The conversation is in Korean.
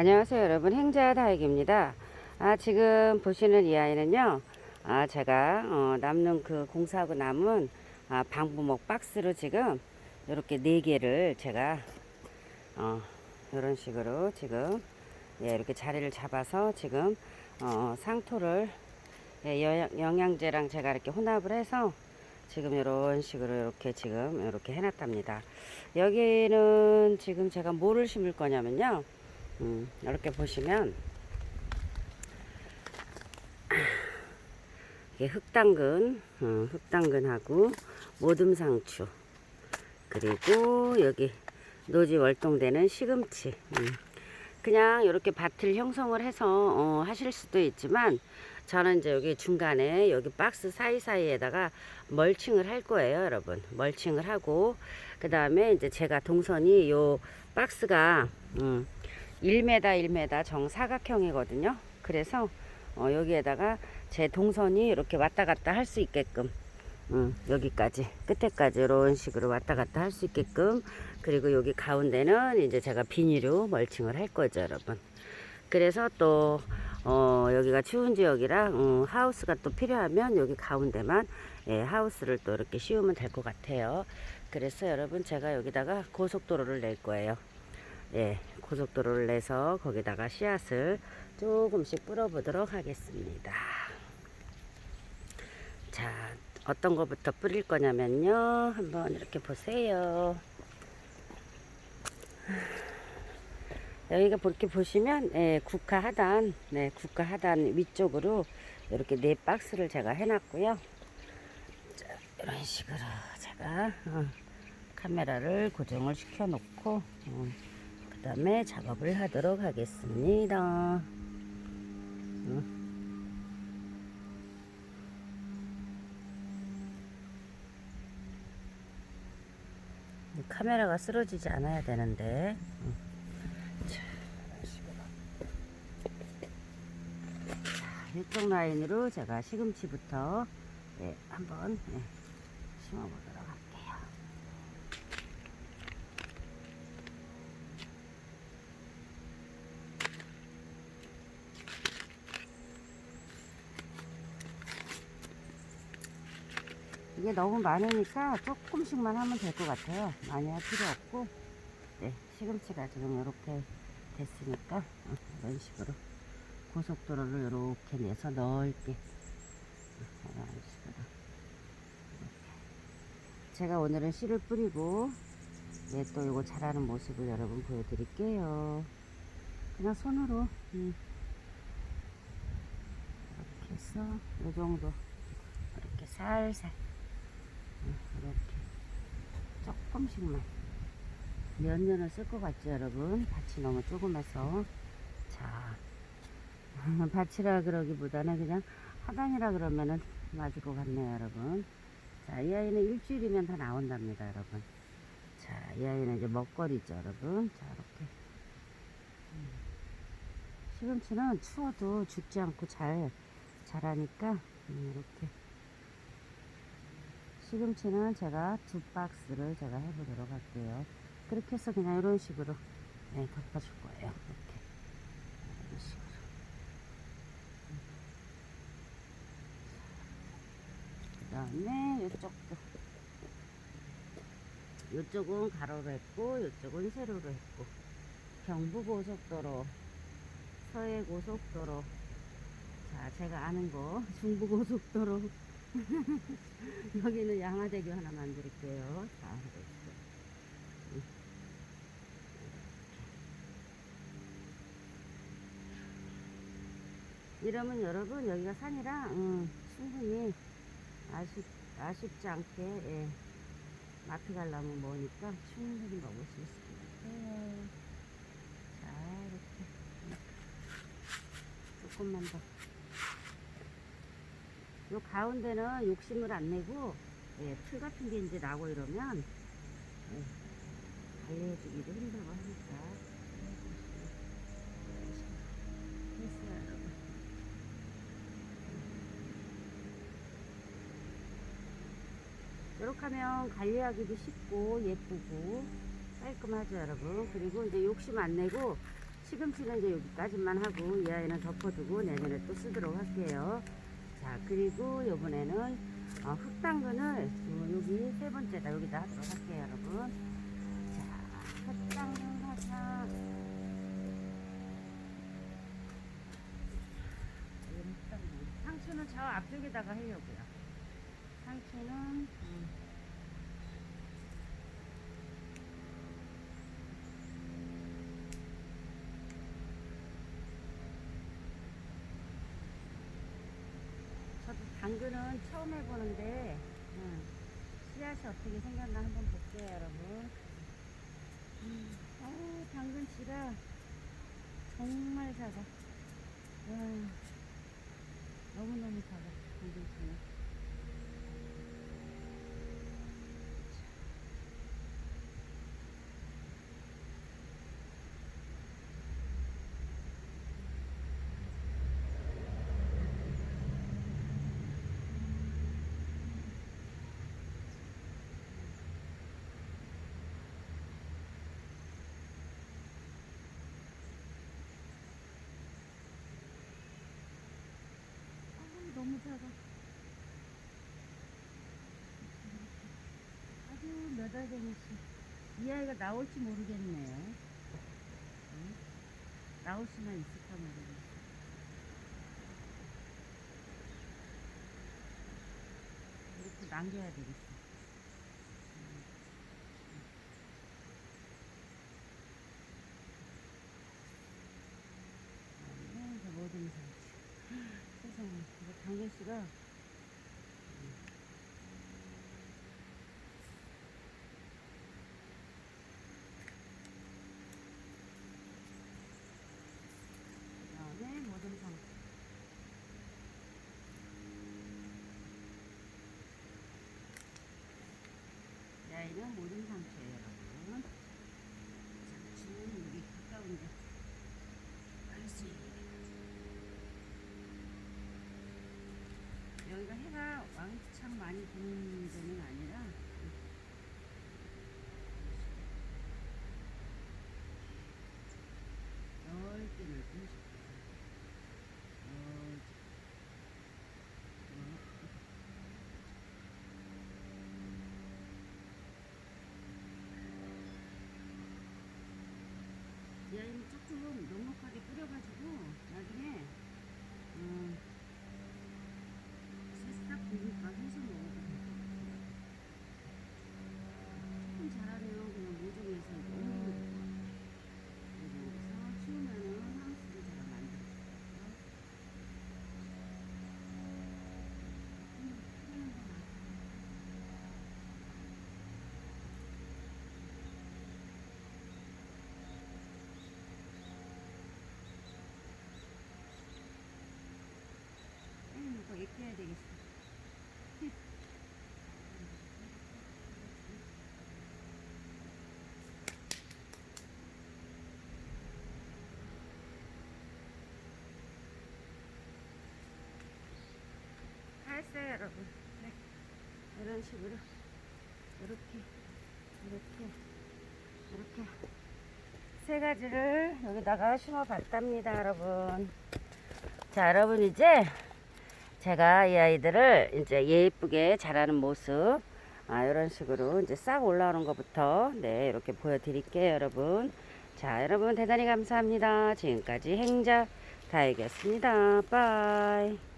안녕하세요 여러분 행자 다육입니다 아 지금 보시는 이 아이는요 아 제가 어, 남는 그 공사하고 남은 아, 방부목 박스로 지금 이렇게 네 개를 제가 어 이런 식으로 지금 예 이렇게 자리를 잡아서 지금 어 상토를 예, 여- 영양제랑 제가 이렇게 혼합을 해서 지금 이런 식으로 이렇게 지금 이렇게 해놨답니다. 여기는 지금 제가 뭐를 심을 거냐면요. 음, 이렇게 보시면 이게 흑당근, 어, 흑당근하고 모듬상추 그리고 여기 노지 월동되는 시금치. 음. 그냥 이렇게 밭을 형성을 해서 어, 하실 수도 있지만 저는 이제 여기 중간에 여기 박스 사이사이에다가 멀칭을 할 거예요, 여러분. 멀칭을 하고 그 다음에 이제 제가 동선이 요 박스가 음, 1m 1m 정사각형이거든요. 그래서 어, 여기에다가 제 동선이 이렇게 왔다 갔다 할 수 있게끔 음, 여기까지 끝에까지 이런 식으로 왔다 갔다 할 수 있게끔. 그리고 여기 가운데는 이제 제가 비닐로 멀칭을 할 거죠 여러분. 그래서 또 어, 여기가 추운 지역이라 음, 하우스가 또 필요하면 여기 가운데만 예, 하우스를 또 이렇게 씌우면 될 것 같아요. 그래서 여러분 제가 여기다가 고속도로를 낼 거예요 예, 고속도로를 내서 거기다가 씨앗을 조금씩 뿌려보도록 하겠습니다 자, 어떤 거부터 뿌릴 거냐면요. 한번 이렇게 보세요. 여기가 이렇게 보시면 예, 국화 하단, 네, 국화 하단 위쪽으로 이렇게 네 박스를 제가 해놨고요. 자, 이런 식으로 제가 어, 카메라를 고정을 시켜놓고 어, 그 다음에 작업을 하도록 하겠습니다. 어. 이 카메라가 쓰러지지 않아야 되는데. 음. 자, 이런 이쪽 라인으로 제가 시금치부터 예, 한번 예, 심어보도록 할게요. 이게 너무 많으니까 조금씩만 하면 될 것 같아요. 많이 할 필요 없고, 네, 시금치가 지금 이렇게 됐으니까, 어, 이런 식으로 고속도로를 이렇게 내서 넓게, 어, 이런 식으로. 제가 오늘은 씨를 뿌리고, 네, 또 이거 자라는 모습을 여러분 보여드릴게요. 그냥 손으로, 음, 이렇게 해서, 이 정도. 이렇게 살살. 이렇게 조금씩만 몇 년을 쓸 것 같죠 여러분? 밭이 너무 조그매서. 자 밭이라 그러기보다는 그냥 하단이라 그러면은 맞을 것 같네요 여러분. 자이 아이는 일주일이면 다 나온답니다 여러분. 자이 아이는 이제 먹거리죠 여러분. 자 이렇게. 음. 시금치는 추워도 죽지 않고 잘 자라니까 음, 이렇게 시금치는 제가 두 박스를 제가 해보도록 할게요. 그렇게 해서 그냥 이런 식으로 네, 덮어줄 거예요. 이렇게 이런 식으로. 그 다음에 이쪽도 이쪽은 가로로 했고 이쪽은 세로로 했고 경부고속도로 서해고속도로 자 제가 아는 거 중부고속도로 여기는 양화대교 하나 만들게요. 자, 이렇게. 응. 이러면 여러분 여기가 산이라 음, 충분히 아쉽, 아쉽지 않게 예, 마트 가려면 뭐니까 충분히 먹을 수 있을 것 같아요. 자 이렇게 조금만 더. 요 가운데는 욕심을 안 내고 예, 풀 같은 게 이제 나고 이러면 예, 관리해주기도 힘들고 하니까. 이렇게 하면 관리하기도 쉽고 예쁘고 깔끔하죠 여러분. 그리고 이제 욕심 안 내고 시금치는 이제 여기까지만 하고 이 아이는 덮어두고 내년에 또 쓰도록 할게요. 자 그리고 요번에는 어, 흙당근을 어, 여기 세 번째다 여기다 하도록 할게요 여러분. 자 흙당근 하자. 상추는 저 앞쪽에다가 하려고요. 상추는 음, 저도 당근은 처음 해보는데 음, 씨앗이 어떻게 생겼나 한번 볼게요 여러분. 음, 어우 당근 씨가 정말 작아. 와, 너무너무 작아 당근 씨는 아우, 너무 작아 아주 되겠어 이 아이가 나올지 모르겠네요 응? 나올 수나 있을까 모르겠어 이렇게 남겨야 되겠어 음, 저 모든 상치 세상에 이거 당근씨가 그다음에 모든 상치 이 아이는 모든 상추예요 여러분 상추는 여기 가까운데 할수 있게 여기가 해가 왕창 많이 드는 데는 아니라 넓게 넓게 해줄게요. 넓게. 넓게. 이 아이는 조금 넉넉하게 뿌려가지고 나중에 음, 새싹 되니까 해서 먹어도 될 것 같아요. 조금 자라면 그냥 모종에서 옮기면 될 것 같아요. 모종에서 키우면은 하우스를 제가 만들어줄게요. 음, 하는 거 맞아. 음, 이거 익혀야 되겠어. 다 했어요, 여러분. 네. 이런 식으로. 이렇게, 이렇게, 이렇게. 세 가지를 여기다가 심어 봤답니다, 여러분. 자, 여러분, 이제 제가 이 아이들을 이제 예쁘게 자라는 모습 아, 이런 식으로 이제 싹 올라오는 것부터 네 이렇게 보여드릴게요 여러분 자 여러분 대단히 감사합니다 지금까지 행자 다이겠습니다 빠이